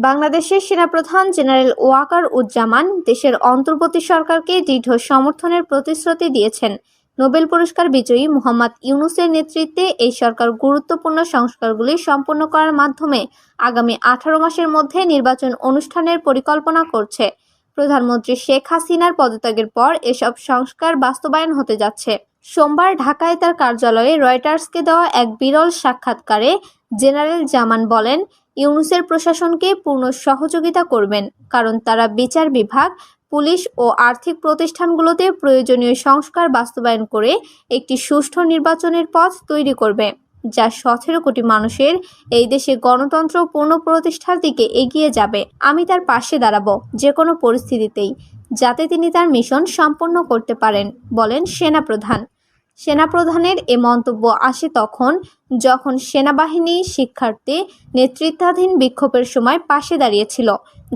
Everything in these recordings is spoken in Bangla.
বাংলাদেশের সেনাপ্রধান জেনারেল ওয়াকার উজ্জামান দেশের অন্তর্বর্তী সরকারকে দৃঢ় সমর্থনের প্রতিশ্রুতি দিয়েছেন। নোবেল পুরস্কার বিজয়ী মোহাম্মদ ইউনুসের নেতৃত্বে এই সরকার গুরুত্বপূর্ণ সংস্কারগুলি সম্পন্ন করার মাধ্যমে আগামী আঠারো মাসের মধ্যে নির্বাচন অনুষ্ঠানের পরিকল্পনা করছে। প্রধানমন্ত্রী শেখ হাসিনার পদত্যাগের পর এসব সংস্কার বাস্তবায়ন হতে যাচ্ছে। সোমবার ঢাকায় তার কার্যালয়ে রয়টার্সকে দেওয়া এক বিরল সাক্ষাৎকারে জেনারেল জামান বলেন, ইউনুসের প্রশাসনকে পূর্ণ সহযোগিতা করবেন কারণ তারা বিচার বিভাগ, পুলিশ ও আর্থিক প্রতিষ্ঠানগুলোতে প্রয়োজনীয় সংস্কার বাস্তবায়ন করে একটি সুষ্ঠু নির্বাচনের পথ তৈরি করবে, যা সতেরো কোটি মানুষের এই দেশে গণতন্ত্র পূর্ণ প্রতিষ্ঠার দিকে এগিয়ে যাবে। আমি তার পাশে দাঁড়াবো যে কোনো পরিস্থিতিতেই, যাতে তিনি তার মিশন সম্পন্ন করতে পারেন, বলেন সেনাপ্রধান। সেনাপ্রধানের এ মন্তব্য আসে তখন, যখন সেনাবাহিনী শিক্ষার্থী নেতৃত্বাধীন বিক্ষোভের সময় পাশে দাঁড়িয়েছিল,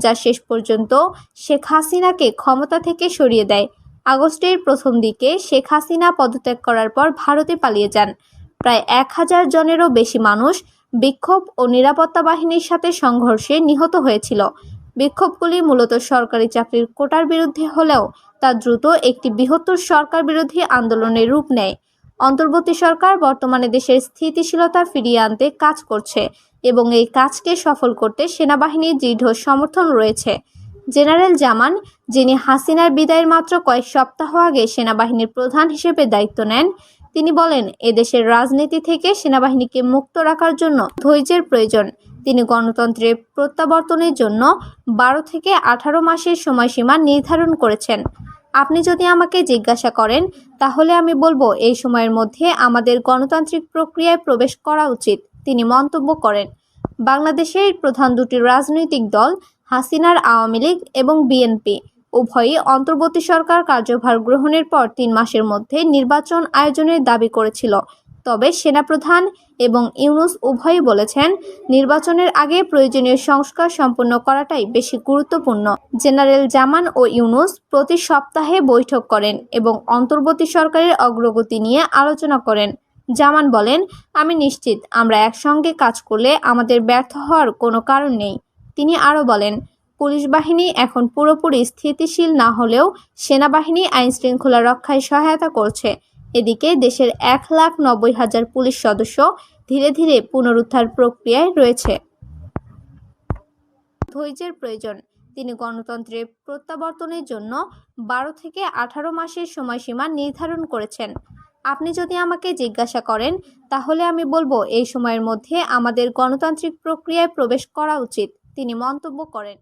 যা শেষ পর্যন্ত শেখ হাসিনাকে ক্ষমতা থেকে সরিয়ে দেয়। আগস্টের প্রথম দিকে শেখ হাসিনা পদত্যাগ করার পর ভারতে পালিয়ে যান। প্রায় এক হাজার জনেরও বেশি মানুষ বিক্ষোভ ও নিরাপত্তা বাহিনীর সাথে সংঘর্ষে নিহত হয়েছিল। বিক্ষোভগুলি মূলত সরকারি চাকরির কোটার বিরুদ্ধে হলেও তা দ্রুত একটি বৃহত্তর সরকার বিরোধী আন্দোলনের রূপ নেয়। অন্তর্বর্তী সরকার বর্তমানে দেশের স্থিতিশীলতা ফিরিয়ে আনতে কাজ করছে এবং এই কাজকে সফল করতে সেনাবাহিনীর দৃঢ় সমর্থন রয়েছে। জেনারেল জামান, যিনি হাসিনার বিদায়ের মাত্র কয়েক সপ্তাহ আগে সেনাবাহিনীর প্রধান হিসেবে দায়িত্ব নেন, তিনি বলেন, এদেশের রাজনীতি থেকে সেনাবাহিনীকে মুক্ত রাখার জন্য ধৈর্যের প্রয়োজন। তিনি গণতন্ত্রের প্রত্যাবর্তনের জন্য বারো থেকে আঠারো মাসের সময়সীমা নির্ধারণ করেছেন। আপনি যদি আমাকে জিজ্ঞাসা করেন, তাহলে আমি বলব এই সময়ের মধ্যে আমাদের গণতান্ত্রিক প্রক্রিয়ায় প্রবেশ করা উচিত, তিনি মন্তব্য করেন। বাংলাদেশের প্রধান দুটি রাজনৈতিক দল, হাসিনার আওয়ামী লীগ এবং বিএনপি, উভয়ই অন্তর্বর্তী সরকার কার্যভার গ্রহণের পর তিন মাসের মধ্যে নির্বাচন আয়োজনের দাবি করেছিল। তবে সেনাপ্রধান এবং ইউনুস উভয়ই বলেছেন, নির্বাচনের আগে প্রয়োজনীয় সংস্কার সম্পন্ন করাটাই বেশি গুরুত্বপূর্ণ। জেনারেল জামান ও ইউনুস প্রতি সপ্তাহে বৈঠক করেন এবং অন্তর্বর্তী সরকারের অগ্রগতি নিয়ে আলোচনা করেন। জামান বলেন, আমি নিশ্চিত, আমরা একসঙ্গে কাজ করলে আমাদের ব্যর্থ হওয়ার কোনো কারণ নেই। তিনি আরও বলেন, পুলিশ বাহিনী এখন পুরোপুরি স্থিতিশীল না হলেও সেনাবাহিনী আইন শৃঙ্খলা রক্ষায় সহায়তা করছে। এদিকে দেশের এক লাখ নব্বই হাজার পুলিশ সদস্য ধীরে ধীরে পুনরুদ্ধার প্রক্রিয়ায় রয়েছে। ধৈর্যের প্রয়োজন। তিনি গণতন্ত্রের প্রত্যাবর্তনের জন্য বারো থেকে আঠারো মাসের সময়সীমা নির্ধারণ করেছেন। আপনি যদি আমাকে জিজ্ঞাসা করেন, তাহলে আমি বলব এই সময়ের মধ্যে আমাদের গণতান্ত্রিক প্রক্রিয়ায় প্রবেশ করা উচিত, তিনি মন্তব্য করেন।